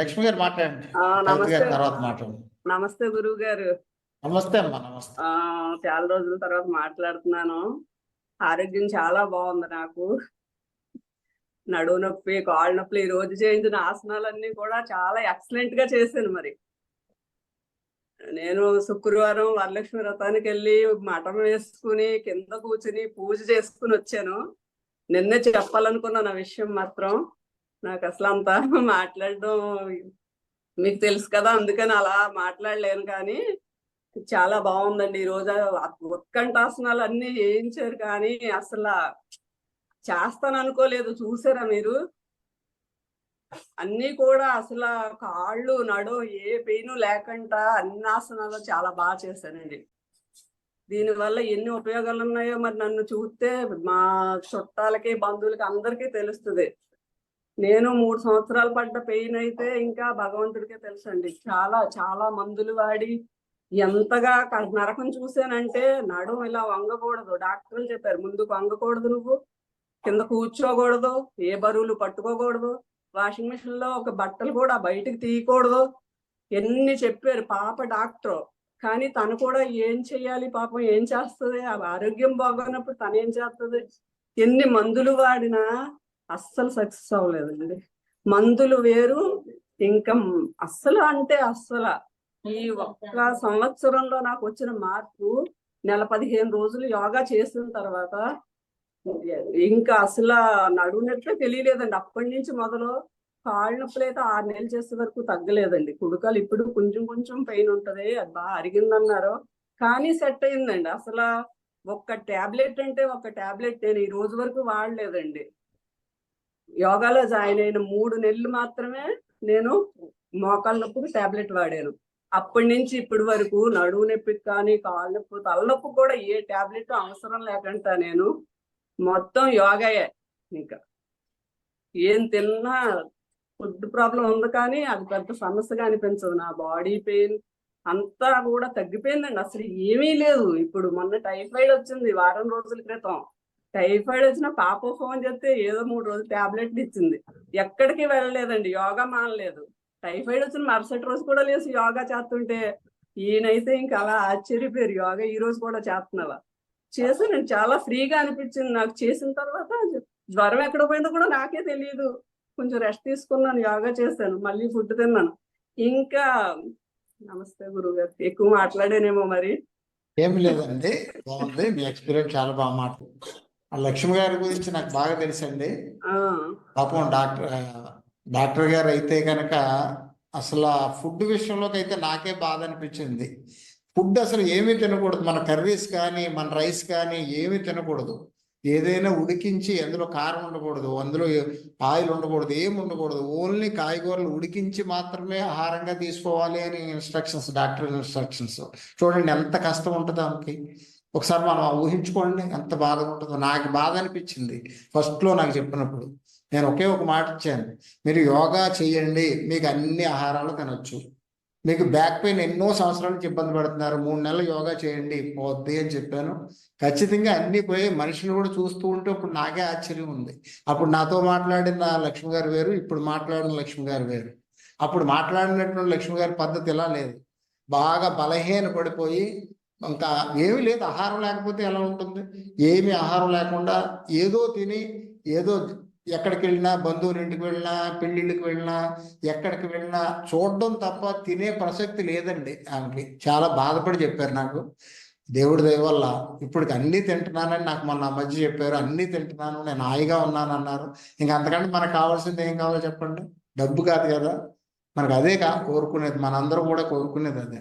లక్ష్మి గారు మాట్లాడండి. తర్వాత మాట్లాడండి నమస్తే. గురువు గారు నమస్తే అమ్మా నమస్తే. చాలా రోజుల తర్వాత మాట్లాడుతున్నాను. ఆరోగ్యం చాలా బాగుంది నాకు. నడువు నొప్పి కాళ్ళ నొప్పి ఈ రోజు చేయించిన ఆసనాలన్నీ కూడా చాలా ఎక్సలెంట్గా చేశాను మరి. నేను శుక్రవారం వరలక్ష్మి వ్రతానికి వెళ్ళి మఠం వేసుకుని కింద కూర్చుని పూజ చేసుకుని వచ్చాను. నిన్నే చెప్పాలనుకున్నాను ఆ విషయం మాత్రం. నాకు అసలు అంత మాట్లాడడం మీకు తెలుసు కదా అందుకని అలా మాట్లాడలేను. కానీ చాలా బాగుందండి ఈ రోజు ఉత్కంఠాసనాలు అన్ని చేయించారు కానీ అసలు చేస్తాను అనుకోలేదు చూసారా మీరు? అన్ని కూడా అసలు కాళ్ళు నడు ఏ పెయిన్ లేకుండా అన్ని ఆసనాలు చాలా బాగా చేశానండి. దీనివల్ల ఎన్ని ఉపయోగాలు ఉన్నాయో మరి నన్ను చూస్తే మా చుట్టాలకి బంధువులకి అందరికీ తెలుస్తుంది. నేను మూడు సంవత్సరాలు పడ్డ పెయిన్ అయితే ఇంకా భగవంతుడికే తెలుసండి. చాలా చాలా మందులు వాడి ఎంతగా నరకం చూసానంటే నడుం ఇలా వంగకూడదు. డాక్టర్లు చెప్పారు ముందుకు వంగకూడదు నువ్వు కింద కూర్చోకూడదు ఏ బరువులు పట్టుకోకూడదు వాషింగ్ మిషన్లో ఒక బట్టలు కూడా బయటకు తీయకూడదు. ఎన్ని చెప్పారు పాప డాక్టర్. కానీ తను కూడా ఏం చెయ్యాలి పాపం ఏం చేస్తుంది? ఆ ఆరోగ్యం బాగోనప్పుడు తను ఏం చేస్తుంది? ఎన్ని మందులు వాడినా అస్సలు సక్సెస్ అవ్వలేదండి. మందులు వేరు ఇంకా అస్సలు అంటే అస్సలు. ఈ ఒక్క సంవత్సరంలో నాకు వచ్చిన మార్పు నెల పదిహేను రోజులు యోగా చేసిన తర్వాత ఇంకా అసలు నడువునట్లే తెలియలేదండి. అప్పటి నుంచి మొదలు కాళ్ళ నొప్పులు అయితే ఆరు నెలలు చేసే వరకు తగ్గలేదండి. కుడుకలు ఇప్పుడు కొంచెం కొంచెం పెయిన్ ఉంటది అది బాగా అరిగిందన్నారు. కానీ సెట్ అయిందండి. అసలు ఒక్క టాబ్లెట్ అంటే ఒక టాబ్లెట్ నేను ఈ రోజు వరకు వాడలేదండి. యోగాలో జాయిన్ అయిన మూడు నెలలు మాత్రమే నేను మోకాళ్ళ నొప్పికి టాబ్లెట్ వాడాను. అప్పటి నుంచి ఇప్పటి వరకు నడువు నొప్పికి కానీ కాళ్ళ నొప్పి తలనొప్పి కూడా ఏ టాబ్లెట్ అవసరం లేకుండా నేను మొత్తం యోగాయే ఇంకా. ఏం తిన్నా ఫుడ్ ప్రాబ్లం ఉంది కానీ అది పెద్ద సమస్యగా అనిపించదు. నా బాడీ పెయిన్ అంతా కూడా తగ్గిపోయిందండి. అసలు ఏమీ లేదు. ఇప్పుడు మొన్న టైఫాయిడ్ వచ్చింది వారం రోజుల క్రితం. టైఫాయిడ్ వచ్చిన పాప ఫోన్ చేస్తే ఏదో మూడు రోజులు టాబ్లెట్లు ఇచ్చింది. ఎక్కడికి వెళ్ళలేదండి యోగా మానలేదు. టైఫాయిడ్ వచ్చిన మరుసటి రోజు కూడా లేసి యోగా చేస్తుంటే ఈయనైతే ఇంకా అలా ఆశ్చర్యపోయారు. యోగా ఈ రోజు కూడా చేస్తున్నావా? చేశాను చాలా ఫ్రీగా అనిపించింది. నాకు చేసిన తర్వాత జ్వరం ఎక్కడ పోయిందో కూడా నాకే తెలియదు కొంచెం రెస్ట్ తీసుకున్నాను యోగా చేశాను మళ్ళీ ఫుడ్ తిన్నాను. ఇంకా నమస్తే గురువు గారు ఎక్కువ మాట్లాడానేమో మరి. ఏమి లేదండి బాగుంది. మీ ఎక్స్పీరియన్స్ చాలా బాగా మాట్లాడు లక్ష్మి గారి గురించి నాకు బాగా తెలుసండి. పాపం డాక్టర్ డాక్టర్ గారు అయితే కనుక అసలు ఆ ఫుడ్ విషయంలోకి అయితే నాకే బాధ అనిపించింది. ఫుడ్ అసలు ఏమీ తినకూడదు. మన కర్రీస్ కానీ మన రైస్ కానీ ఏమీ తినకూడదు. ఏదైనా ఉడికించి అందులో కారం ఉండకూడదు. అందులో ఆయిల్ ఉండకూడదు. ఏమి ఉండకూడదు. ఓన్లీ కాయగూరలు ఉడికించి మాత్రమే ఆహారంగా తీసుకోవాలి అని ఇన్స్ట్రక్షన్స్ డాక్టర్ ఇన్స్ట్రక్షన్స్. చూడండి ఎంత కష్టం ఉంటుంది ఆమెకి. ఒకసారి మనం ఊహించుకోండి ఎంత బాధగా ఉంటుందో. నాకు బాధ అనిపించింది. ఫస్ట్లో నాకు చెప్పినప్పుడు నేను ఒకే ఒక మాట ఇచ్చాను. మీరు యోగా చేయండి మీకు అన్ని ఆహారాలు తినొచ్చు. మీకు బ్యాక్ పెయిన్ ఎన్నో సంవత్సరాల నుంచి ఇబ్బంది పడుతున్నారు. మూడు నెలలు యోగా చేయండి పోద్ది అని చెప్పాను. ఖచ్చితంగా అన్ని పోయి మనిషిని కూడా చూస్తూ ఉంటే ఇప్పుడు నాకే ఆశ్చర్యం ఉంది. అప్పుడు నాతో మాట్లాడిన లక్ష్మి గారు వేరు ఇప్పుడు మాట్లాడిన లక్ష్మి గారు వేరు. అప్పుడు మాట్లాడినటువంటి లక్ష్మి గారి పద్ధతి ఇలా లేదు. బాగా బలహీన పడిపోయి ఇంకా ఏమీ లేదు ఆహారం లేకపోతే ఎలా ఉంటుంది? ఏమి ఆహారం లేకుండా ఏదో తిని ఏదో ఎక్కడికి వెళ్ళినా బంధువుల ఇంటికి వెళ్ళినా పెళ్ళిళ్ళకి వెళ్ళినా ఎక్కడికి వెళ్ళినా చూడడం తప్ప తినే ప్రసక్తి లేదండి ఆమెకి. చాలా బాధపడి చెప్పారు నాకు. దేవుడి దయ వల్ల ఇప్పుడు అన్నీ తింటున్నానని నాకు మొన్న మధ్య చెప్పారు. అన్నీ తింటున్నాను నేను హాయిగా ఉన్నాను అన్నారు ఇంకా అంతకంటే మనకు కావాల్సింది ఏం కావాలో చెప్పండి? డబ్బు కాదు కదా. మనకు అదే కా కోరుకునేది మనందరూ కూడా కోరుకునేది అదే.